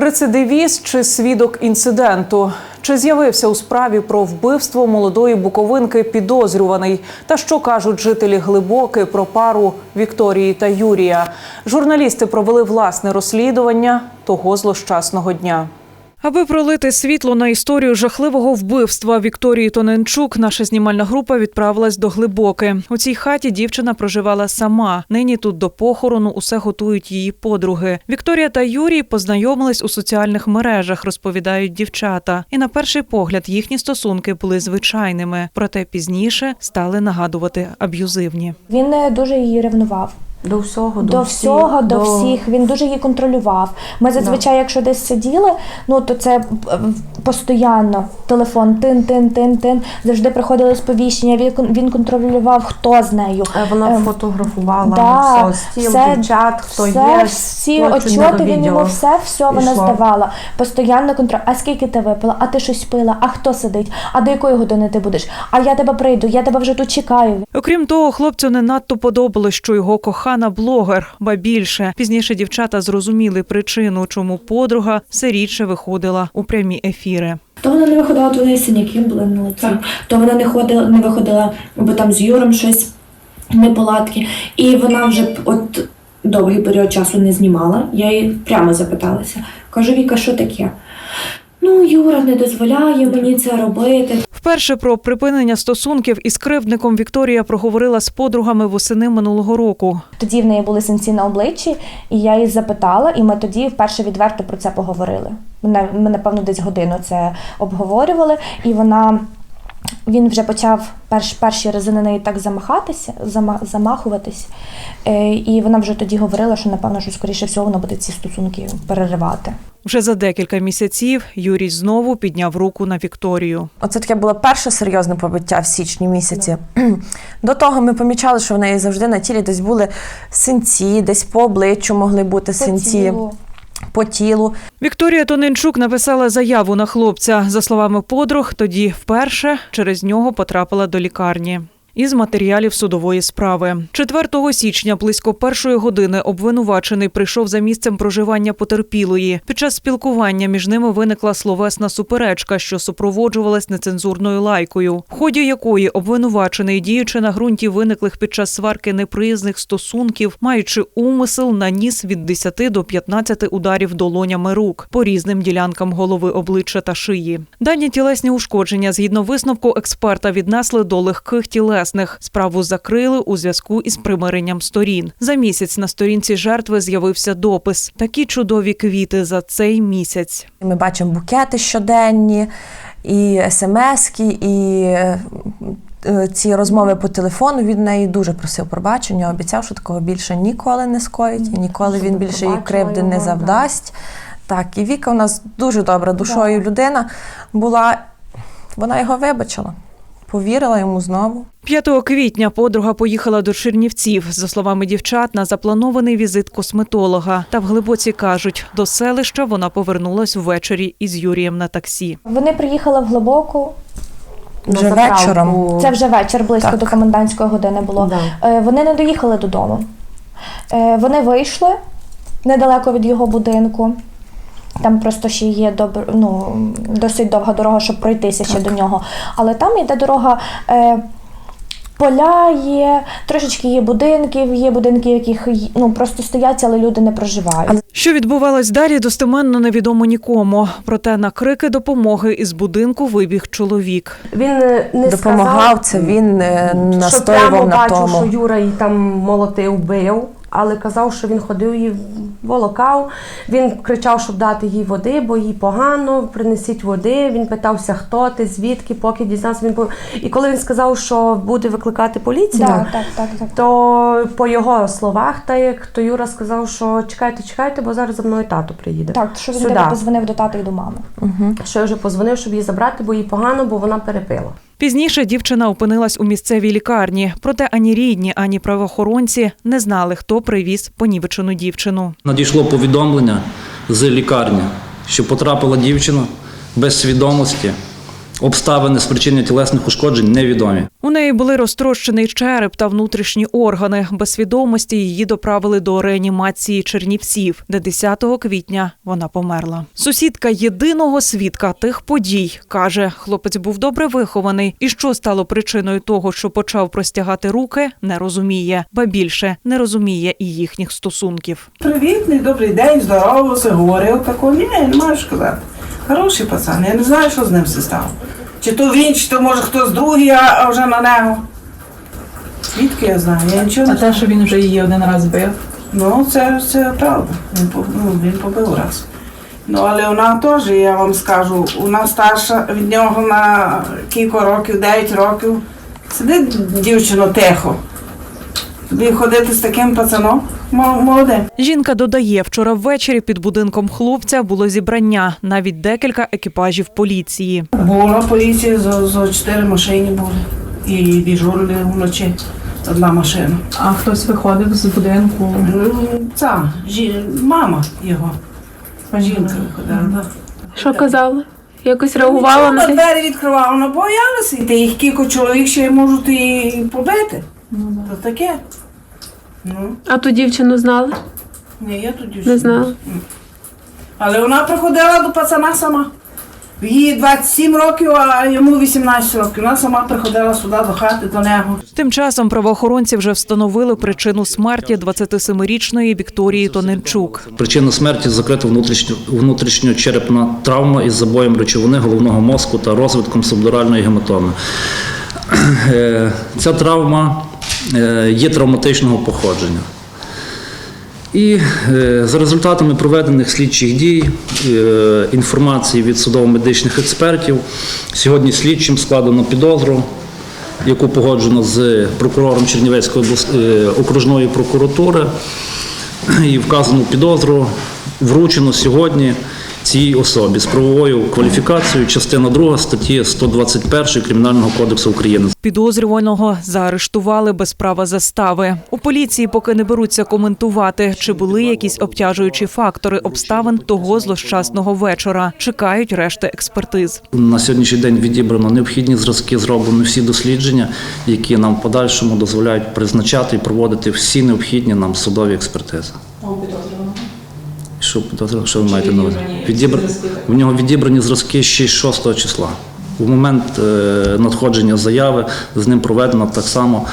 Рецидивіст чи свідок інциденту? Чи з'явився у справі про вбивство молодої буковинки підозрюваний? Та що кажуть жителі Глибоки про пару Вікторії та Юрія? Журналісти провели власне розслідування того злощасного дня. Аби пролити світло на історію жахливого вбивства Вікторії Тоненчук, наша знімальна група відправилась до Глибоки. У цій хаті дівчина проживала сама. Нині тут до похорону усе готують її подруги. Вікторія та Юрій познайомились у соціальних мережах, розповідають дівчата. І на перший погляд їхні стосунки були звичайними, проте пізніше стали нагадувати аб'юзивні. Він е, дуже її ревнував. До всього, до, До всіх, всього, до всіх. Він дуже її контролював. Ми зазвичай, якщо десь сиділи, ну то це е, постійно телефон тин, тин, тин, тин. Завжди приходили сповіщення. Він він контролював, хто з нею. Е, Вона Ем, фотографувала Да, все, стіл, все- дівчат, хто все, є. всі отчоти він йому все, все вона пішло. здавала. Постійно контроль. А скільки ти випила? А ти щось пила? А хто сидить? А до якої години ти будеш? А я тебе прийду, я тебе вже тут чекаю. Окрім того, хлопцю не надто подобалось, що його кохана блогер, ба більше. Пізніше дівчата зрозуміли причину, чому подруга все рідше виходила у прямі ефіри. То вона не виходила, то в неї синяки були на лиці, то вона не ходила, не виходила, бо там з Юром щось неполадки. І вона вже от довгий період часу не знімала. Я їй прямо запиталася. Кажу, Віка, що таке? Ну, Юра не дозволяє мені це робити. Вперше про припинення стосунків із кривдником Вікторія проговорила з подругами восени минулого року. Тоді в неї були синці на обличчі, і я її запитала, і ми тоді вперше відверто про це поговорили. Ми, ми напевно, десь годину це обговорювали, і вона. Він вже почав перш, перші рази на неї так замахатися, зама, замахуватись. Е, і вона вже тоді говорила, що напевно, що скоріше всього вона буде ці стосунки переривати. Вже за декілька місяців Юрій знову підняв руку на Вікторію. Оце таке було перше серйозне побиття в січні місяці. До того ми помічали, що в неї завжди на тілі десь були синці, десь по обличчю могли бути синці, тілу. По тілу. Вікторія Тоненчук написала заяву на хлопця. За словами подруг, тоді вперше через нього потрапила до лікарні. Із матеріалів судової справи 4 січня близько першої години обвинувачений прийшов за місцем проживання потерпілої. Під час спілкування між ними виникла словесна суперечка, що супроводжувалась нецензурною лайкою, в ході якої обвинувачений, діючи на ґрунті виниклих під час сварки неприязних стосунків, маючи умисел, наніс від 10 до 15 ударів долонями рук по різним ділянкам голови, обличчя та шиї. Дані тілесні ушкодження, згідно висновку експерта, віднесли до легких тілесних. Справу закрили у зв'язку із примиренням сторін. За місяць на сторінці жертви з'явився допис: такі чудові квіти за цей місяць. Ми бачимо букети щоденні, і смски, і е, е, ці розмови по телефону від неї дуже просив пробачення, обіцяв, що такого більше ніколи не скоїть, і ніколи він більше пробачила кривди не завдасть. Так, і Віка у нас дуже добра душою людина була. Вона його вибачила, повірила йому знову. 5 квітня подруга поїхала до Чернівців. За словами дівчат, на запланований візит косметолога. Та в глибоці кажуть, до селища вона повернулась ввечері із Юрієм на таксі. Вони приїхали в глибоку. Вже вечором. Це вже вечір, близько Так. до комендантської години було. Да. Е, Вони не доїхали додому. Е, Вони вийшли недалеко від його будинку. Там просто ще є добр, ну, досить довга дорога, щоб пройтися ще до нього. Але там йде дорога. Е, Поля є, трошечки є будинків, є будинки, яких ну, просто стоять, але люди не проживають. Що відбувалось далі, достеменно невідомо нікому. Проте на крики допомоги із будинку вибіг чоловік. Він е, не Допомагав сказав, це, він е, що прямо настоював на бачив, тому. що Юра її там молотив, бив, але казав, що він ходив її волокав. Він кричав, щоб дати їй води, бо їй погано, принесіть води. Він питався, хто ти, звідки, поки дізнався. Він по- і коли він сказав, що буде викликати поліцію. Так, так, так, так. То по його словах, так як то Юра сказав, що чекайте, чекайте, бо зараз за мною тато приїде. Так, що він тебе позвонив до тата і до мами. Що я вже позвонив, щоб її забрати, бо їй погано, бо вона перепила. Пізніше дівчина опинилась у місцевій лікарні. Проте ані рідні, ані правоохоронці не знали, хто привіз понівечену дівчину. Надійшло повідомлення з лікарні, що потрапила дівчина без свідомості Обставини спричинення тілесних ушкоджень невідомі. У неї були розтрощений череп та внутрішні органи. Без свідомості її доправили до реанімації Чернівців, де 10 квітня вона померла. Сусідка єдиного свідка тих подій каже, хлопець був добре вихований, і що стало причиною того, що почав простягати руки, не розуміє, ба більше не розуміє і їхніх стосунків. Привітний, добрий день, здоровався, говорив такого. Ні, не можеш сказати. Хороший пацан, я не знаю, що з ним все стало. Чи то він, чи то може хтось другий, а, вже на нього. Звідки я знаю? Я нічого не А те, що він вже її один раз бив. Ну, це, це правда. Він, по- ну, він побив раз. Ну, але вона теж, я вам скажу, вона старша від нього на кілька років, 9 років. Сидить дівчино тихо. Ходити з таким пацаном Мо- молодим. Жінка додає, вчора ввечері під будинком хлопця було зібрання, навіть декілька екіпажів поліції. Була поліція, за, чотири машини були. І дежурили вночі одна машина. А хтось виходив з будинку. Ну, Ця, жі, мама його. Жінка виходила. да. Що казали? Якось реагувала на Нічого, двері відкривала, вона боялася йти. Їх кілька чоловік ще можуть і побити. То таке. Ну, А ту дівчину знали? ні, я тоді Не знала. Але вона приходила до пацана сама. Їй 27 років, а йому 18 років. Вона сама приходила сюди до хати до нього. Тим часом правоохоронці вже встановили причину смерті 27-річної Вікторії Тоненчук. Причина смерті закрита внутрішньо, внутрішньочерепна травма із забоєм речовини головного мозку та розвитком субдуральної гематоми. Е, Ця травма є травматичного походження. І е, за результатами проведених слідчих дій, е, інформації від судово-медичних експертів, сьогодні слідчим складено підозру, яку погоджено з прокурором Чернівецької е, окружної прокуратури і вказану підозру вручено сьогодні цій особі з правовою кваліфікацією, частина 2 статті 121 Кримінального кодексу України. Підозрюваного заарештували без права застави. У поліції поки не беруться коментувати, чи були якісь обтяжуючі фактори обставин того злощасного вечора. Чекають решти експертиз. На сьогоднішній день відібрано необхідні зразки, зроблені всі дослідження, які нам в подальшому дозволяють призначати і проводити всі необхідні нам судові експертизи. Що? Що ви маєте на увазі? Відібр... В нього відібрані зразки ще з 6 числа. У момент е, надходження заяви з ним проведено так само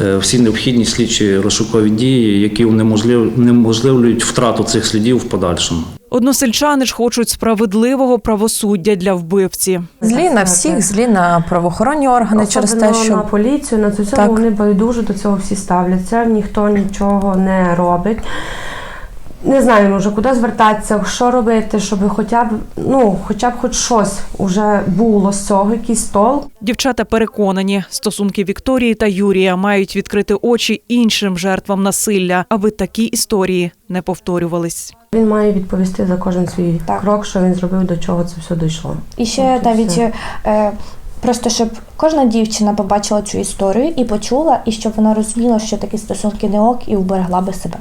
е, всі необхідні слідчі розшукові дії, які унеможлив- унеможливлюють втрату цих слідів в подальшому. Односельчани ж хочуть справедливого правосуддя для вбивці. Злі на всіх, злі на правоохоронні органи через те, що на поліцію, на все Так. вони байдуже до цього всі ставляться, ніхто нічого не робить. Не знаю вже куди звертатися, що робити, щоб хоча б ну, хоча б хоч щось уже було з цього, якийсь толк. Дівчата переконані, стосунки Вікторії та Юрія мають відкрити очі іншим жертвам насилля, аби такі історії не повторювались. Він має відповісти за кожен свій Так. крок, що він зробив, до чого це все дійшло. І ще От навіть все. е, просто щоб кожна дівчина побачила цю історію і почула, і щоб вона розуміла, що такі стосунки не ок, і уберегла би себе.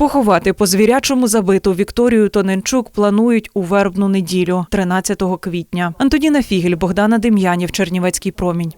Поховати по звірячому забиту Вікторію Тоненчук планують у вербну неділю, 13 квітня. Антоніна Фігель, Богдана Дем'янів, Чернівецький промінь.